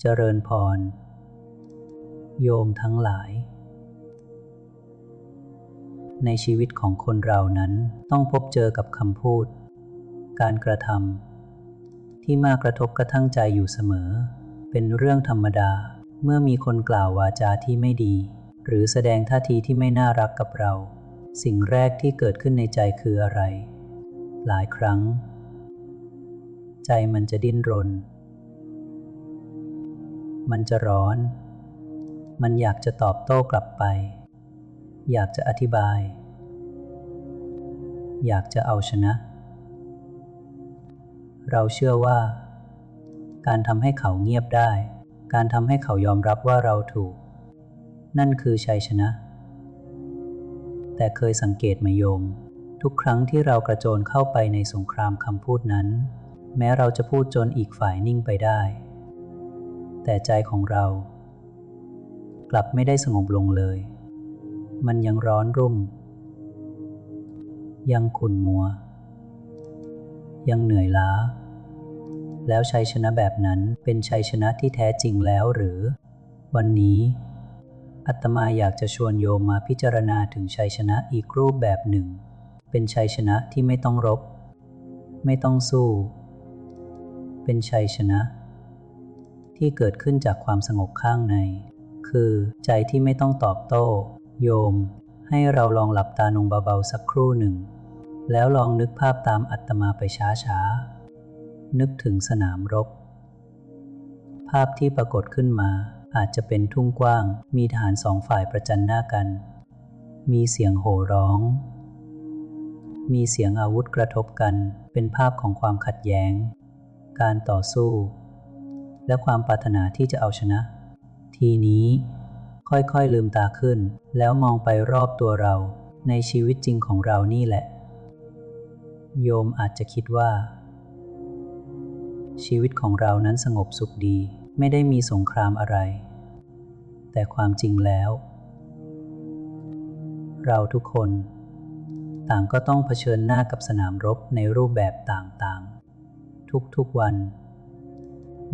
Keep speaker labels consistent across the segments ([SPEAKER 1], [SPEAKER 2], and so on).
[SPEAKER 1] เจริญพร โยมทั้งหลาย ในชีวิตของคนเรานั้นต้องพบเจอกับคำพูด การกระทำที่มากระทบกระทั่งใจอยู่เสมอ เป็นเรื่องธรรมดาเมื่อมีคนกล่าววาจาที่ไม่ดี หรือแสดงท่าทีที่ไม่น่ารักกับเรา สิ่งแรกที่เกิดขึ้นในใจคืออะไร หลายครั้ง ใจมันจะดิ้นรน มันจะร้อน มันอยากจะตอบโต้กลับไป อยากจะอธิบาย อยากจะเอาชนะ เราเชื่อว่า การทำให้เขาเงียบได้ การทำให้เขายอมรับว่าเราถูก นั่นคือชัยชนะ แต่เคยสังเกตไหมโยม ทุกครั้งที่เรากระโจนเข้าไปในสงครามคำพูดนั้น แม้เราจะพูดจนอีกฝ่ายนิ่งไปได้ แต่ใจของเรา กลับไม่ได้สงบลงเลย มันยังร้อนรุ่ม ยังขุ่นมัว ยังเหนื่อยล้า แล้วชัยชนะแบบนั้นเป็นชัยชนะที่แท้จริงแล้วหรือ วันนี้อาตมาอยากจะชวนโยมมาพิจารณาถึงชัยชนะอีกรูปแบบหนึ่ง เป็นชัยชนะที่ไม่ต้องรบ ไม่ต้องสู้ เป็นชัยชนะ ที่เกิดขึ้นจากความสงบข้างใน คือใจที่ไม่ต้องตอบโต้ โยม ให้เราลองหลับตาลงเบาๆสักครู่หนึ่ง แล้วลองนึกภาพตามอัตมาไปช้าๆ นึกถึงสนามรบ ภาพที่ปรากฏขึ้นมา อาจจะเป็นทุ่งกว้าง มีทหารสองฝ่ายประจันหน้ากัน มีเสียงโห่ร้อง มีเสียงอาวุธกระทบกัน เป็นภาพของความขัดแย้ง การต่อสู้ และความปรารถนาที่จะเอาชนะ ทีนี้ค่อยๆลืมตาขึ้น แล้วมองไปรอบตัวเราในชีวิตจริงของเรานี่แหละ โยมอาจจะคิดว่า ชีวิตของเรานั้นสงบสุขดี ไม่ได้มีสงครามอะไร แต่ความจริงแล้ว เราทุกคน ต่างก็ต้องเผชิญหน้ากับสนามรบในรูปแบบต่างๆ ทุกๆวัน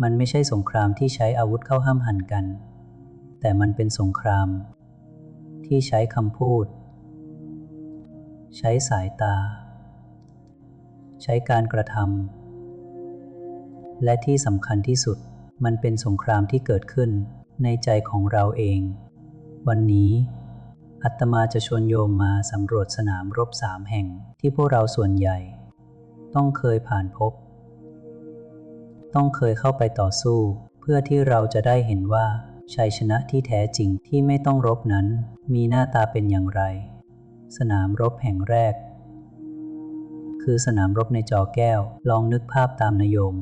[SPEAKER 1] มันไม่ใช่สงครามที่ใช้อาวุธเข้าห้ามหันกัน แต่มันเป็นสงคราม ที่ใช้คำพูด ใช้สายตา ใช้การกระทำและที่สำคัญที่สุดมันเป็นสงครามที่เกิดขึ้นในใจของเราเอง วันนี้ อัตมาจะชวนโยมมาสำรวจสนามรบสามแห่งที่พวกเราส่วนใหญ่ ต้องเคยผ่านพบ ต้องเคยเข้าไปต่อสู้ เพื่อที่เราจะได้เห็นว่า ชัยชนะที่แท้จริงที่ไม่ต้องรบนั้น มีหน้าตาเป็นอย่างไร สนามรบแห่งแรก คือสนามรบในจอแก้ว ลองนึกภาพตามนโยม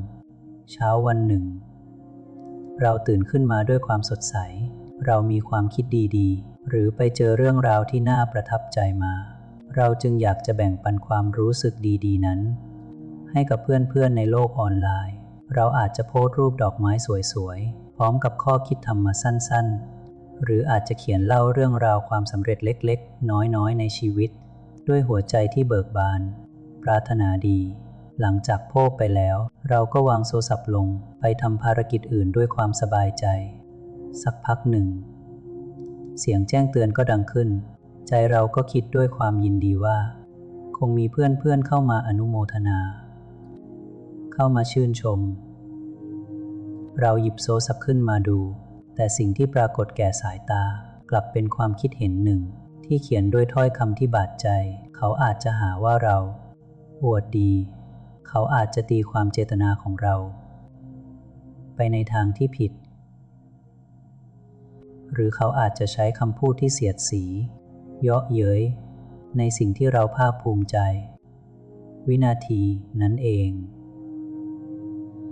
[SPEAKER 1] เช้าวันหนึ่ง เราตื่นขึ้นมาด้วยความสดใส เรามีความคิดดีๆ หรือไปเจอเรื่องราวที่น่าประทับใจมา เราจึงอยากจะแบ่งปันความรู้สึกดีๆนั้น ให้กับเพื่อนๆในโลกออนไลน์ เราอาจจะโพสต์รูปดอกไม้สวยๆ พร้อมกับข้อคิดธรรมะสั้นๆ หรืออาจจะเขียนเล่าเรื่องราวความสำเร็จเล็กๆ น้อยๆ ในชีวิต ด้วยหัวใจที่เบิกบาน ปรารถนาดี หลังจากโพสไปแล้ว เราก็วางโทรศัพท์ลงไปทำภารกิจอื่นด้วยความสบายใจ สักพักหนึ่ง เสียงแจ้งเตือนก็ดังขึ้น ใจเราก็คิดด้วยความยินดีว่า คงมีเพื่อนๆเข้ามาอนุโมทนา เข้ามาชื่นชม เราหยิบโซศัพท์ขึ้นมาดู แต่สิ่งที่ปรากฏแก่สายตากลับเป็นความคิดเห็นหนึ่ง ที่เขียนด้วยถ้อยคำที่บาดใจ เขาอาจจะหาว่าเรา อวดดี เขาอาจจะตีความเจตนาของเรา ไปในทางที่ผิด หรือเขาอาจจะใช้คำพูดที่เสียดสี เยาะเย้ยในสิ่งที่เราภาคภูมิใจ วินาทีนั้นเอง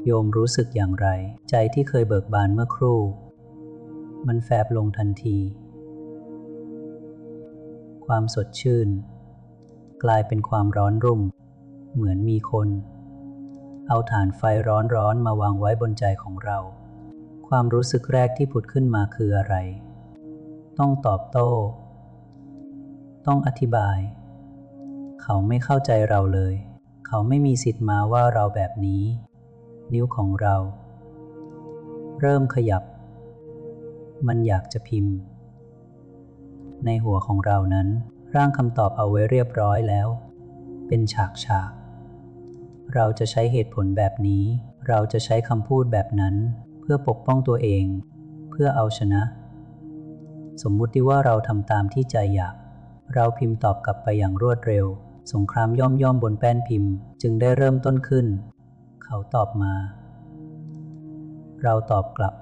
[SPEAKER 1] โยมรู้สึกอย่างไร ใจที่เคยเบิกบานเมื่อครู่ มันแฟบลงทันที ความสดชื่น กลายเป็นความร้อนรุ่ม เหมือนมีคน เอาฐานไฟร้อนๆมาวางไว้บนใจของเรา ความรู้สึกแรกที่ผุดขึ้นมาคืออะไร ต้องตอบโต้ ต้องอธิบาย เขาไม่เข้าใจเราเลย เขาไม่มีสิทธิ์มาว่าเราแบบนี้ นิ้วของเรา เริ่มขยับ มันอยากจะพิมพ์ ในหัวของเรานั้น ร่างคำตอบเอาไว้เรียบร้อยแล้ว เป็นฉากฉากเราจะใช้เหตุผลแบบนี้ เราจะใช้คำพูดแบบนั้น เพื่อปกป้องตัวเอง เพื่อเอาชนะ สมมุติว่าเราทำตามที่ใจอยาก เราพิมพ์ตอบกลับไปอย่างรวดเร็ว สงครามย่อมย่อมบนแป้นพิมพ์ จึงได้เริ่มต้นขึ้น เขาตอบมา เราตอบกลับ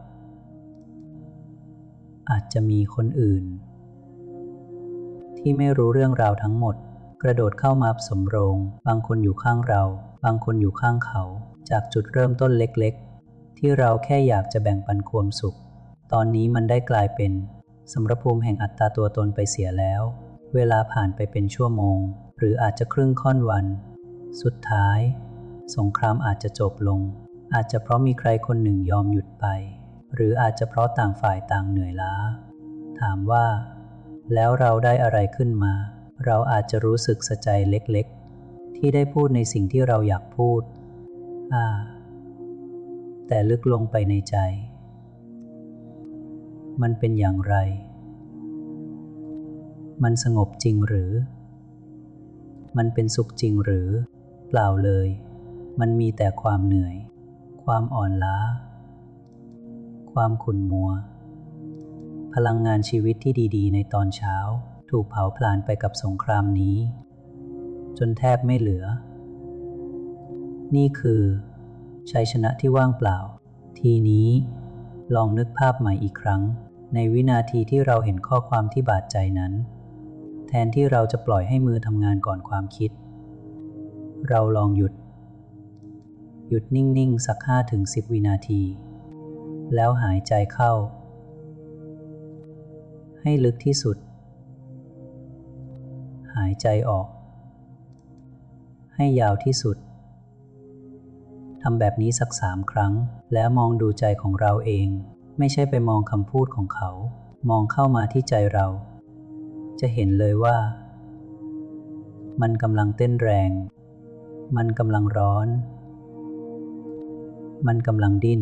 [SPEAKER 1] อาจจะมีคนอื่น ที่ไม่รู้เรื่องราวทั้งหมด กระโดดเข้ามาสมโรง บางคนอยู่ข้างเรา บางคนอยู่ข้างเขา จากจุดเริ่มต้นเล็กๆ ที่เราแค่อยากจะแบ่งปันความสุข ตอนนี้มันได้กลายเป็นสมรภูมิแห่งอัตตาตัวตนไปเสียแล้ว เวลาผ่านไปเป็นชั่วโมง หรืออาจจะครึ่งค่อนวัน สุดท้าย สงครามอาจจะจบลง อาจจะเพราะมีใครคนหนึ่งยอมหยุดไป หรืออาจจะเพราะต่างฝ่ายต่างเหนื่อยล้า ถามว่า แล้วเราได้อะไรขึ้นมา เราอาจจะรู้สึกสะใจเล็กๆ ที่ได้พูดในสิ่งที่เราอยากพูด อ่า แต่ลึกลงไปในใจ มันเป็นอย่างไร มันสงบจริงหรือ มันเป็นสุขจริงหรือ เปล่าเลย มันมีแต่ความเหนื่อย ความอ่อนล้า ความขุ่นมัว พลังงานชีวิตที่ดีๆ ในตอนเช้า ถูกเผาผลาญไปกับสงครามนี้ จนแทบไม่เหลือ นี่คือ ชัยชนะที่ว่างเปล่า ทีนี้ลองนึกภาพใหม่อีกครั้ง ในวินาทีที่เราเห็นข้อความที่บาดใจนั้น แทนที่เราจะปล่อยให้มือทำงานก่อนความคิด เราลองหยุด หยุดนิ่ง ๆ สักห้าถึงสิบวินาที แล้วหายใจเข้า ให้ลึกที่สุด หายใจออก ให้ยาวที่สุดทำแบบนี้สักสามครั้ง แล้วมองดูใจของเราเอง ไม่ใช่ไปมองคำพูดของเขา มองเข้ามาที่ใจเรา จะเห็นเลยว่า มันกำลังเต้นแรง มันกำลังร้อน มันกำลังดิ้น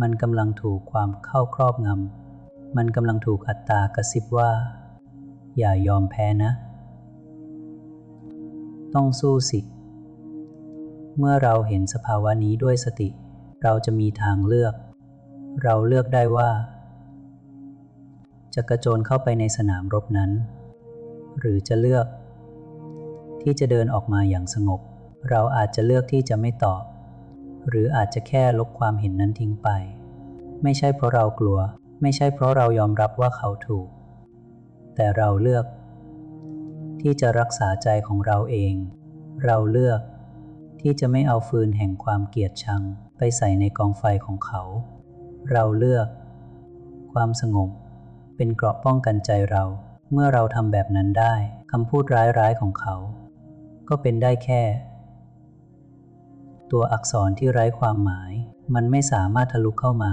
[SPEAKER 1] มันกำลังถูกความเข้าครอบงำ มันกำลังถูกอัตตากระซิบว่า อย่ายอมแพ้นะ ต้องสู้สิ เมื่อเราเห็นสภาวะนี้ด้วยสติ เราจะมีทางเลือก เราเลือกได้ว่า จะกระโจนเข้าไปในสนามรบนั้น หรือจะเลือก ที่จะเดินออกมาอย่างสงบเราอาจจะเลือกที่จะไม่ตอบ หรืออาจจะแค่ลบความเห็นนั้นทิ้งไป ไม่ใช่เพราะเรากลัว ไม่ใช่เพราะเรายอมรับว่าเขาถูก แต่เราเลือก ที่จะรักษาใจของเราเอง เราเลือกที่จะไม่เอาฟืนแห่งความเกลียดชังไปใส่ในกองไฟของเขา เราเลือก ความสงบ เป็นเกราะป้องกันใจเรา เมื่อเราทำแบบนั้นได้คำพูดร้ายๆของเขา ก็เป็นได้แค่ ตัวอักษรที่ไร้ความหมาย มันไม่สามารถทะลุเข้ามา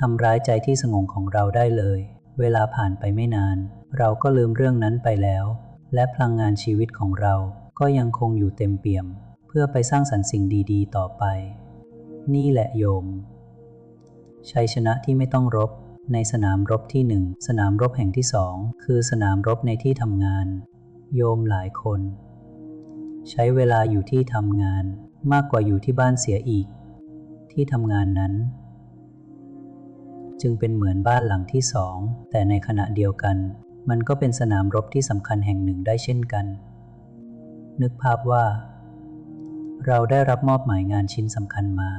[SPEAKER 1] ทำร้ายใจที่สงบของเราได้เลย เวลาผ่านไปไม่นาน เราก็ลืมเรื่องนั้นไปแล้ว และพลังงานชีวิตของเราก็ยังคงอยู่เต็มเปี่ยม เพื่อไปสร้างสรรค์สิ่งดีๆ ต่อไป นี่แหละโยม ชัยชนะที่ไม่ต้องรบ ในสนามรบที่หนึ่งสนามรบแห่งที่สองคือสนามรบในที่ทำงาน โยมหลายคน ใช้เวลาอยู่ที่ทำงาน มากกว่าอยู่ที่บ้านเสียอีก ที่ทำงานนั้น จึงเป็นเหมือนบ้านหลังที่สอง แต่ในขณะเดียวกัน มันก็เป็นสนามรบที่สำคัญแห่งหนึ่งได้เช่นกัน นึกภาพว่า เราได้รับมอบหมายงานชิ้นสำคัญมา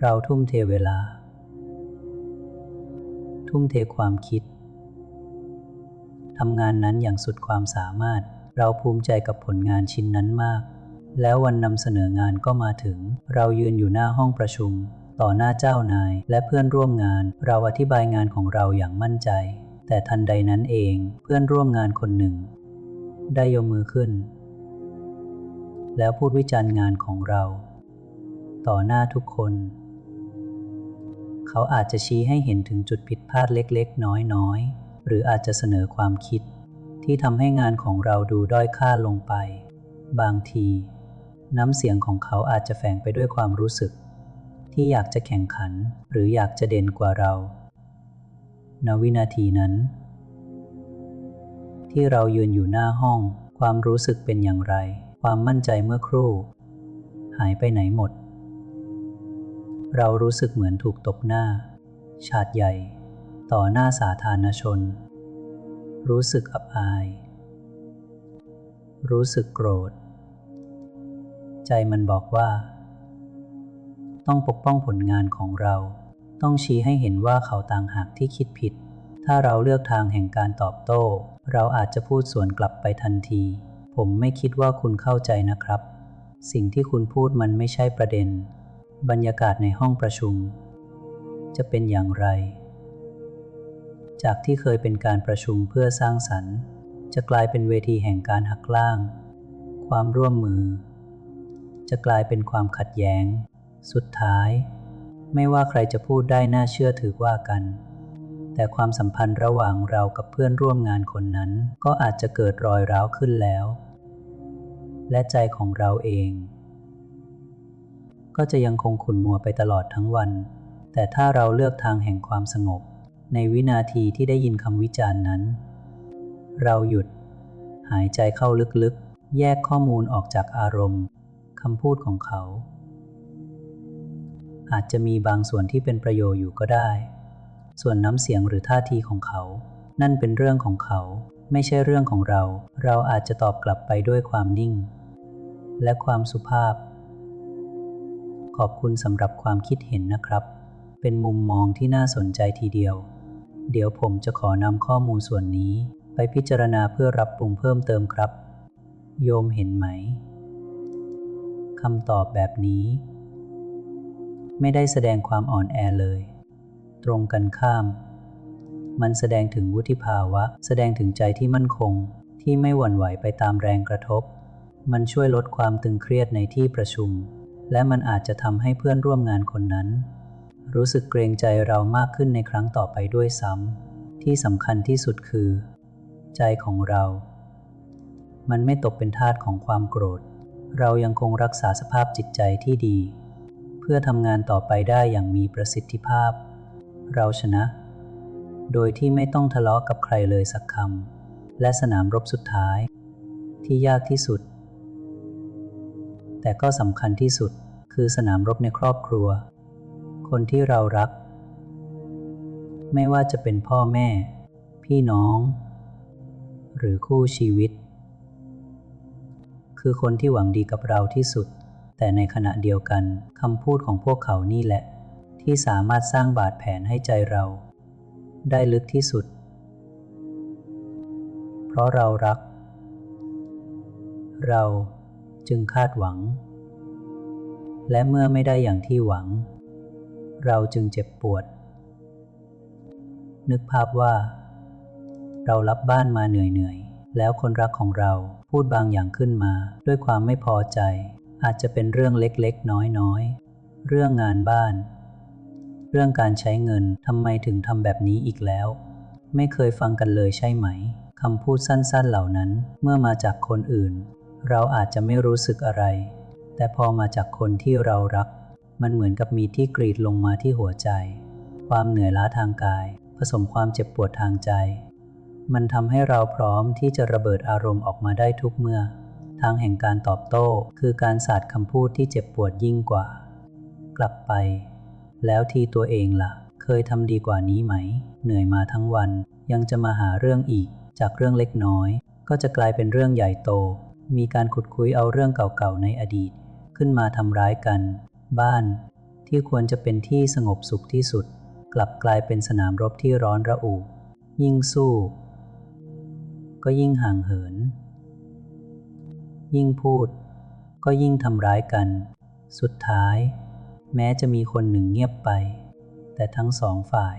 [SPEAKER 1] เราทุ่มเทเวลา ทุ่มเทความคิดทำงานนั้นอย่างสุดความสามารถ เราภูมิใจกับผลงานชิ้นนั้นมาก แล้ววันนำเสนองานก็มาถึง เรายืนอยู่หน้าห้องประชุม ต่อหน้าเจ้านายและเพื่อนร่วมงาน เราอธิบายงานของเราอย่างมั่นใจ แต่ทันใดนั้นเองเพื่อนร่วมงานคนหนึ่ง ได้ยกมือขึ้น แล้วพูดวิจารณ์งานของเรา ต่อหน้าทุกคน เขาอาจจะชี้ให้เห็นถึงจุดผิดพลาดเล็กๆ น้อยๆ หรืออาจจะเสนอความคิด ที่ทำให้งานของเราดูด้อยค่าลงไป บางที น้ำเสียงของเขาอาจจะแฝงไปด้วยความรู้สึก ที่อยากจะแข่งขันหรืออยากจะเด่นกว่าเรา ณ วินาทีนั้น ที่เรายืนอยู่หน้าห้อง ความรู้สึกเป็นอย่างไร ความมั่นใจเมื่อครู่ หายไปไหนหมด เรารู้สึกเหมือนถูกตบหน้า ฉาดใหญ่ ต่อหน้าสาธารณชน รู้สึกอับอาย รู้สึกโกรธ ใจมันบอกว่า ต้องปกป้องผลงานของเรา ต้องชี้ให้เห็นว่าเขาต่างหากที่คิดผิด ถ้าเราเลือกทางแห่งการตอบโต้ เราอาจจะพูดสวนกลับไปทันที ผมไม่คิดว่าคุณเข้าใจนะครับ สิ่งที่คุณพูดมันไม่ใช่ประเด็น บรรยากาศในห้องประชุม จะเป็นอย่างไร จากที่เคยเป็นการประชุมเพื่อสร้างสรรค์ จะกลายเป็นเวทีแห่งการหักล้างความร่วมมือ จะกลายเป็นความขัดแย้ง สุดท้าย ไม่ว่าใครจะพูดได้น่าเชื่อถือว่ากัน แต่ความสัมพันธ์ระหว่างเรากับเพื่อนร่วมงานคนนั้นก็อาจจะเกิดรอยร้าวขึ้นแล้ว และใจของเราเอง ก็จะยังคงขุ่นมัวไปตลอดทั้งวัน แต่ถ้าเราเลือกทางแห่งความสงบ ในวินาทีที่ได้ยินคำวิจารณ์นั้น เราหยุด หายใจเข้าลึกๆ แยกข้อมูลออกจากอารมณ์ คำพูดของเขา อาจจะมีบางส่วนที่เป็นประโยชน์อยู่ก็ได้ ส่วนน้ำเสียงหรือท่าทีของเขา นั่นเป็นเรื่องของเขา ไม่ใช่เรื่องของเรา เราอาจจะตอบกลับไปด้วยความนิ่ง และความสุภาพ ขอบคุณสำหรับความคิดเห็นนะครับ เป็นมุมมองที่น่าสนใจทีเดียว เดี๋ยวผมจะขอนำข้อมูลส่วนนี้ ไปพิจารณาเพื่อรับปรุงเพิ่มเติมครับ โยมเห็นไหม คำตอบแบบนี้ ไม่ได้แสดงความอ่อนแอเลย ตรงกันข้าม มันแสดงถึงวุฒิภาวะ แสดงถึงใจที่มั่นคง ที่ไม่หวั่นไหวไปตามแรงกระทบ มันช่วยลดความตึงเครียดในที่ประชุม และมันอาจจะทำให้เพื่อนร่วมงานคนนั้น รู้สึกเกรงใจเรามากขึ้นในครั้งต่อไปด้วยซ้ำที่สำคัญที่สุดคือ ใจของเรา มันไม่ตกเป็นทาสของความโกรธ เรายังคงรักษาสภาพจิตใจที่ดี เพื่อทำงานต่อไปได้อย่างมีประสิทธิภาพ เราชนะ โดยที่ไม่ต้องทะเลาะกับใครเลยสักคำและสนามรบสุดท้าย ที่ยากที่สุด แต่ก็สำคัญที่สุดคือสนามรบในครอบครัว คนที่เรารัก ไม่ว่าจะเป็นพ่อแม่ พี่น้อง หรือคู่ชีวิต คือคนที่หวังดีกับเราที่สุด แต่ในขณะเดียวกันคำพูดของพวกเขานี่แหละ ที่สามารถสร้างบาดแผลให้ใจเรา ได้ลึกที่สุด เพราะเรารัก เราจึงคาดหวัง และเมื่อไม่ได้อย่างที่หวัง เราจึงเจ็บปวด นึกภาพว่า เรารับบ้านมาเหนื่อยๆ แล้วคนรักของเราพูดบางอย่างขึ้นมา ด้วยความไม่พอใจ อาจจะเป็นเรื่องเล็กๆ น้อยๆ เรื่องงานบ้าน เรื่องการใช้เงินทำไมถึงทำแบบนี้อีกแล้ว ไม่เคยฟังกันเลยใช่ไหมคำพูดสั้น ๆเหล่านั้นเมื่อมาจากคนอื่น เราอาจจะไม่รู้สึกอะไร แต่พอมาจากคนที่เรารัก มันเหมือนกับมีที่กรีดลงมาที่หัวใจ ความเหนื่อยล้าทางกาย ผสมความเจ็บปวดทางใจ มันทำให้เราพร้อมที่จะระเบิดอารมณ์ออกมาได้ทุกเมื่อ ทางแห่งการตอบโต้คือการสาดคำพูดที่เจ็บปวดยิ่งกว่า กลับไป แล้วทีตัวเองล่ะ เคยทำดีกว่านี้ไหม เหนื่อยมาทั้งวัน ยังจะมาหาเรื่องอีก จากเรื่องเล็กน้อย ก็จะกลายเป็นเรื่องใหญ่โต มีการขุดคุยเอาเรื่องเก่าๆในอดีต ขึ้นมาทำร้ายกัน บ้าน ที่ควรจะเป็นที่สงบสุขที่สุด กลับกลายเป็นสนามรบที่ร้อนระอุยิ่งสู้ ก็ยิ่งห่างเหิน ยิ่งพูดก็ยิ่งทำร้ายกัน สุดท้าย แม้จะมีคนหนึ่งเงียบไป แต่ทั้งสองฝ่าย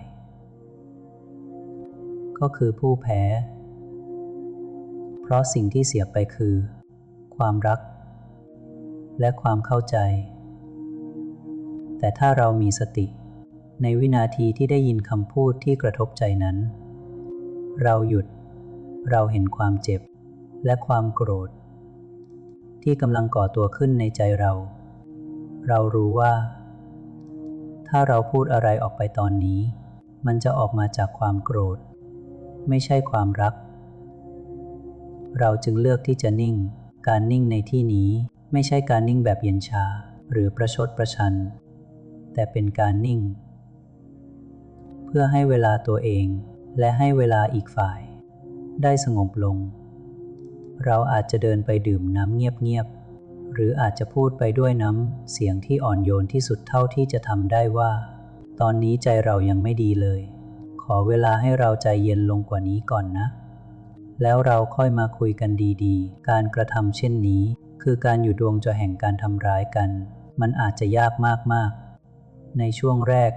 [SPEAKER 1] ก็คือผู้แพ้ เพราะสิ่งที่เสียไปคือ ความรัก และความเข้าใจ แต่ถ้าเรามีสติ ในวินาทีที่ได้ยินคำพูดที่กระทบใจนั้น เราหยุด เราเห็นความเจ็บและความโกรธ ที่กำลังก่อตัวขึ้นในใจเรา เรารู้ว่า ถ้าเราพูดอะไรออกไปตอนนี้ มันจะออกมาจากความโกรธ ไม่ใช่ความรัก เราจึงเลือกที่จะนิ่ง การนิ่งในที่นี้ไม่ใช่การนิ่งแบบเย็นชาหรือประชดประชัน แต่เป็นการนิ่ง เพื่อให้เวลาตัวเองและให้เวลาอีกฝ่าย ได้สงบลง เราอาจจะเดินไปดื่มน้ำเงียบๆ หรืออาจจะพูดไปด้วยน้ำเสียงที่อ่อนโยนที่สุดเท่าที่จะทำได้ว่า ตอนนี้ใจเรายังไม่ดีเลย ขอเวลาให้เราใจเย็นลงกว่านี้ก่อนนะ แล้วเราค่อยมาคุยกันดีๆ การกระทำเช่นนี้ คือการอยู่ดวงจอแห่งการทำร้ายกัน มันอาจจะยากมากๆ ในช่วงแรก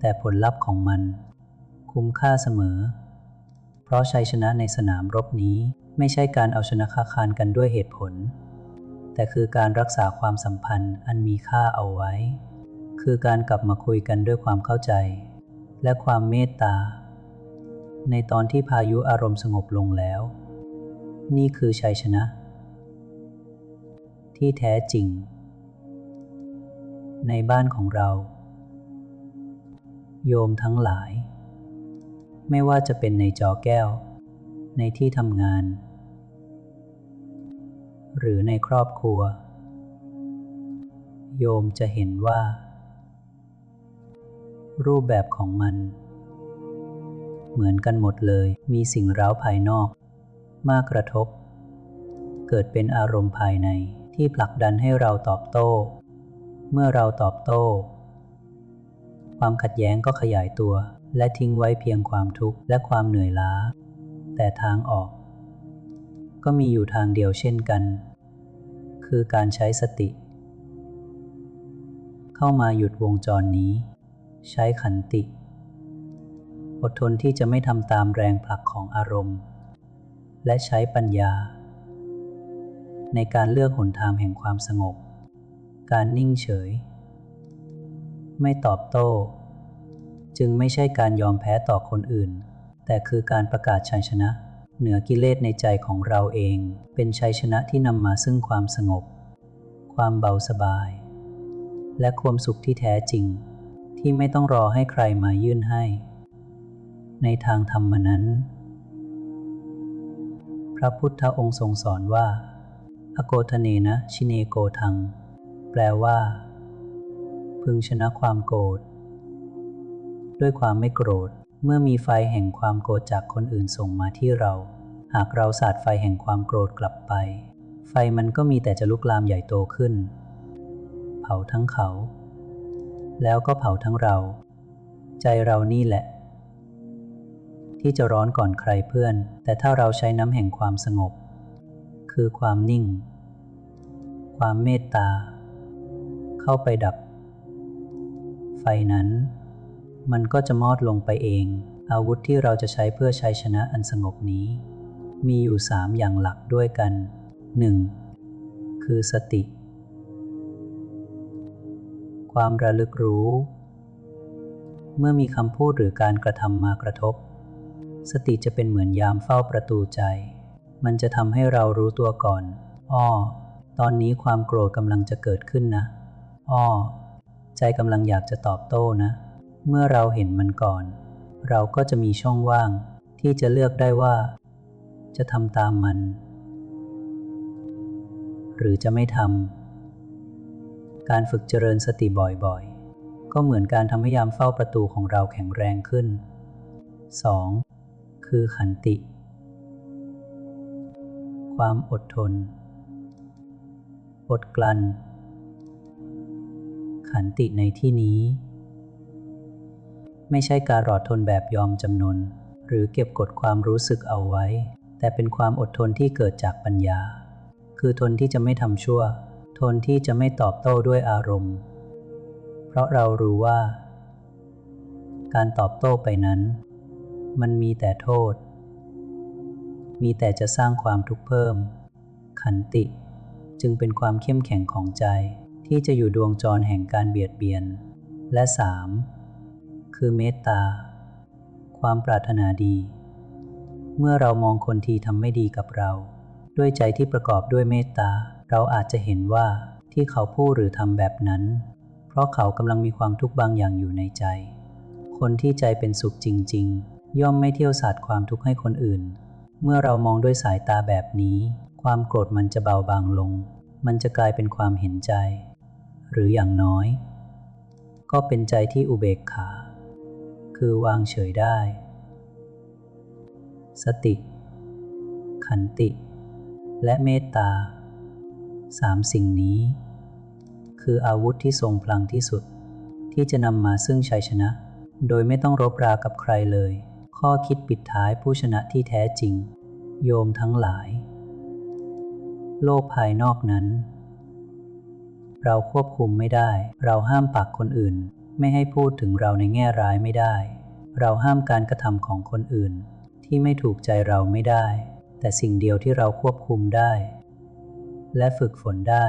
[SPEAKER 1] แต่ผลลัพธ์ของมัน คุ้มค่าเสมอ เพราะชัยชนะในสนามรบนี้ไม่ใช่การเอาชนะค้าคานกันด้วยเหตุผล แต่คือการรักษาความสัมพันธ์อันมีค่าเอาไว้ คือการกลับมาคุยกันด้วยความเข้าใจ และความเมตตา ในตอนที่พายุอารมณ์สงบลงแล้ว นี่คือชัยชนะ ที่แท้จริง ในบ้านของเรา โยมทั้งหลาย ไม่ว่าจะเป็นในจอแก้ว ในที่ทำงาน หรือในครอบครัว โยมจะเห็นว่า รูปแบบของมัน เหมือนกันหมดเลยมีสิ่งร้าวภายนอก มากกระทบ เกิดเป็นอารมณ์ภายในที่ผลักดันให้เราตอบโต้ เมื่อเราตอบโต้ ความขัดแย้งก็ขยายตัว และทิ้งไว้เพียงความทุกข์และความเหนื่อยล้า แต่ทางออก ก็มีอยู่ทางเดียวเช่นกัน คือการใช้สติ เข้ามาหยุดวงจรนี้ ใช้ขันติ อดทนที่จะไม่ทำตามแรงผลักของอารมณ์ และใช้ปัญญา ในการเลือกหนทางแห่งความสงบ การนิ่งเฉย ไม่ตอบโต้ จึงไม่ใช่การยอมแพ้ต่อคนอื่น แต่คือการประกาศชัยชนะ เหนือกิเลสในใจของเราเอง เป็นชัยชนะที่นำมาซึ่งความสงบ ความเบาสบาย และความสุขที่แท้จริง ที่ไม่ต้องรอให้ใครมายื่นให้ ในทางธรรมนั้น พระพุทธองค์ทรงสอนว่า อโกทเนนะชิเนโกทัง แปลว่า พึงชนะความโกรธ ด้วยความไม่โกรธ เมื่อมีไฟแห่งความโกรธจากคนอื่นส่งมาที่เรา หากเราสาดไฟแห่งความโกรธกลับไป ไฟมันก็มีแต่จะลุกลามใหญ่โตขึ้น เผาทั้งเขา แล้วก็เผาทั้งเรา ใจเรานี่แหละ ที่จะร้อนก่อนใครเพื่อน แต่ถ้าเราใช้น้ำแห่งความสงบ คือความนิ่ง ความเมตตา เข้าไปดับ ไฟนั้น มันก็จะมอดลงไปเอง อาวุธที่เราจะใช้เพื่อชัยชนะอันสงบนี้ มีอยู่สามอย่างหลักด้วยกัน 1. คือสติ ความระลึกรู้ เมื่อมีคำพูดหรือการกระทำมากระทบ สติจะเป็นเหมือนยามเฝ้าประตูใจ มันจะทำให้เรารู้ตัวก่อนอ้อตอนนี้ความโกรธกำลังจะเกิดขึ้นนะอ้อใจกำลังอยากจะตอบโต้นะ เมื่อเราเห็นมันก่อน เราก็จะมีช่องว่างที่จะเลือกได้ว่า จะทำตามมัน หรือจะไม่ทำการฝึกเจริญสติบ่อยๆ ก็เหมือนการทำให้ยามเฝ้าประตูของเราแข็งแรงขึ้น 2. คือขันติ ความอดทน อดกลั้นขันติในที่นี้ ไม่ใช่การรอดทนแบบยอมจำนน หรือเก็บกดความรู้สึกเอาไว้ แต่เป็นความอดทนที่เกิดจากปัญญา คือทนที่จะไม่ทำชั่ว ทนที่จะไม่ตอบโต้ด้วยอารมณ์ เพราะเรารู้ว่า การตอบโต้ไปนั้น มันมีแต่โทษ มีแต่จะสร้างความทุกข์เพิ่ม ขันติจึงเป็นความเข้มแข็งของใจที่จะอยู่ดวงจรแห่งการเบียดเบียน และสาม คือเมตตา ความปรารถนาดี เมื่อเรามองคนที่ทำไม่ดีกับเรา ด้วยใจที่ประกอบด้วยเมตตา เราอาจจะเห็นว่าที่เขาพูดหรือทำแบบนั้น เพราะเขากำลังมีความทุกข์บางอย่างอยู่ในใจ คนที่ใจเป็นสุขจริง ๆ ย่อมไม่เที่ยวสาดความทุกข์ให้คนอื่น เมื่อเรามองด้วยสายตาแบบนี้ ความโกรธมันจะเบาบางลง มันจะกลายเป็นความเห็นใจ หรืออย่างน้อย ก็เป็นใจที่อุเบกขา คือวางเฉยได้ สติ ขันติ และเมตตาสามสิ่งนี้ คืออาวุธที่ทรงพลังที่สุด ที่จะนำมาซึ่งชัยชนะ โดยไม่ต้องรบรากับใครเลย ข้อคิดปิดท้ายผู้ชนะที่แท้จริง โยมทั้งหลาย โลกภายนอกนั้น เราควบคุมไม่ได้ เราห้ามปากคนอื่น ไม่ให้พูดถึงเราในแง่ร้ายไม่ได้ เราห้ามการกระทำของคนอื่น ที่ไม่ถูกใจเราไม่ได้ แต่สิ่งเดียวที่เราควบคุมได้ และฝึกฝนได้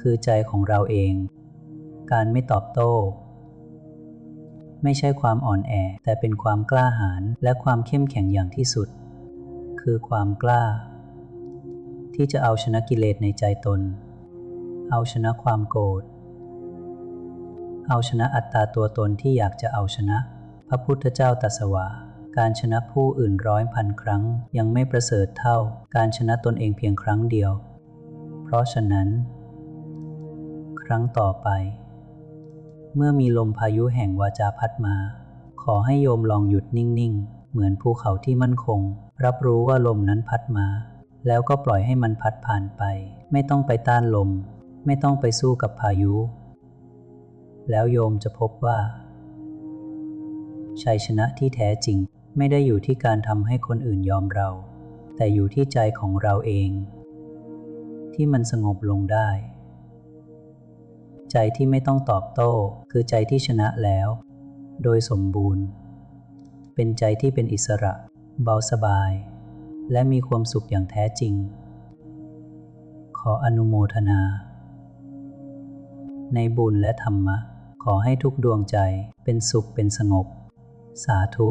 [SPEAKER 1] คือใจของเราเอง การไม่ตอบโต้ ไม่ใช่ความอ่อนแอ แต่เป็นความกล้าหาญและความเข้มแข็งอย่างที่สุด คือความกล้า ที่จะเอาชนะกิเลสในใจตน เอาชนะความโกรธ เอาชนะอัตตาตัวตนที่อยากจะเอาชนะ พระพุทธเจ้าตัสว่าการชนะผู้อื่นร้อยพันครั้ง ยังไม่ประเสริฐเท่าการชนะตนเองเพียงครั้งเดียว เพราะฉะนั้น ครั้งต่อไป เมื่อมีลมพายุแห่งวาจาพัดมา ขอให้โยมลองหยุดนิ่งๆ เหมือนภูเขาที่มั่นคง รับรู้ว่าลมนั้นพัดมา แล้วก็ปล่อยให้มันพัดผ่านไป ไม่ต้องไปต้านลม ไม่ต้องไปสู้กับพายุ แล้วโยมจะพบว่า ชัยชนะที่แท้จริงไม่ได้อยู่ที่การทำให้คนอื่นยอมเรา แต่อยู่ที่ใจของเราเอง ที่มันสงบลงได้ ใจที่ไม่ต้องตอบโต้ คือใจที่ชนะแล้ว โดยสมบูรณ์ เป็นใจที่เป็นอิสระ เบาสบาย และมีความสุขอย่างแท้จริง ขออนุโมทนา ในบุญและธรรมะ ขอให้ทุกดวงใจเป็นสุขเป็นสงบ สาธุ